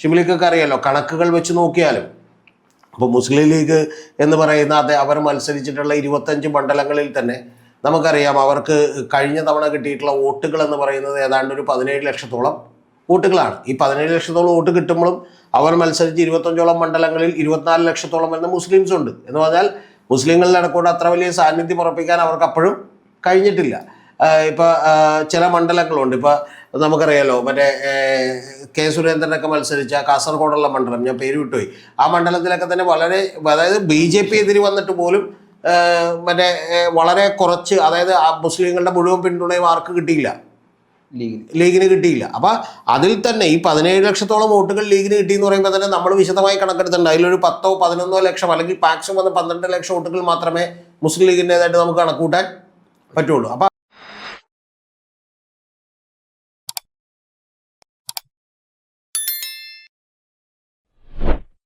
ഷിബിലിക്കൊക്കെ അറിയാലോ കണക്കുകൾ വെച്ച് നോക്കിയാലും. അപ്പോൾ മുസ്ലിം ലീഗ് എന്ന് പറയുന്ന അത് അവർ മത്സരിച്ചിട്ടുള്ള ഇരുപത്തഞ്ച് മണ്ഡലങ്ങളിൽ തന്നെ നമുക്കറിയാം അവർക്ക് കഴിഞ്ഞ തവണ കിട്ടിയിട്ടുള്ള വോട്ടുകൾ എന്ന് പറയുന്നത് ഏതാണ്ട് ഒരു പതിനേഴ് ലക്ഷത്തോളം വോട്ടുകളാണ്. ഈ പതിനേഴ് ലക്ഷത്തോളം വോട്ട് കിട്ടുമ്പോഴും അവർ മത്സരിച്ച് ഇരുപത്തഞ്ചോളം മണ്ഡലങ്ങളിൽ ഇരുപത്തിനാല് ലക്ഷത്തോളം വരുന്ന മുസ്ലിംസ് ഉണ്ട് എന്ന് പറഞ്ഞാൽ മുസ്ലിങ്ങളിൽ നടക്കുന്ന അത്ര വലിയ സാന്നിധ്യം ഉറപ്പിക്കാൻ അവർക്ക് അപ്പോഴും കഴിഞ്ഞിട്ടില്ല. ആഹ് ഇപ്പൊ ചില മണ്ഡലങ്ങളുണ്ട്. ഇപ്പൊ നമുക്കറിയാലോ മറ്റേ കെ സുരേന്ദ്രനൊക്കെ മത്സരിച്ച കാസർഗോഡുള്ള മണ്ഡലം ഞാൻ പേര് വിട്ടുപോയി. ആ മണ്ഡലത്തിലൊക്കെ തന്നെ വളരെ അതായത് ബി ജെ പി എതിര് വന്നിട്ട് പോലും മറ്റേ വളരെ കുറച്ച് അതായത് ആ മുസ്ലിങ്ങളുടെ മുഴുവൻ പിന്തുണയും ആർക്ക് കിട്ടിയില്ല? ലീഗിന്. കിട്ടിയില്ല. അപ്പൊ അതിൽ തന്നെ ഈ പതിനേഴ് ലക്ഷത്തോളം വോട്ടുകൾ ലീഗിന് കിട്ടിയെന്ന് പറയുമ്പോൾ തന്നെ നമ്മൾ വിശദമായി കണക്കെടുത്തിട്ടുണ്ട്. അതിലൊരു പത്തോ പതിനൊന്നോ ലക്ഷം അല്ലെങ്കിൽ മാക്സിമം വന്ന് പന്ത്രണ്ട് ലക്ഷം വോട്ടുകൾ മാത്രമേ മുസ്ലിം ലീഗിന്റെതായിട്ട് നമുക്ക് കണക്കൂട്ടാൻ പറ്റുള്ളൂ. അപ്പൊ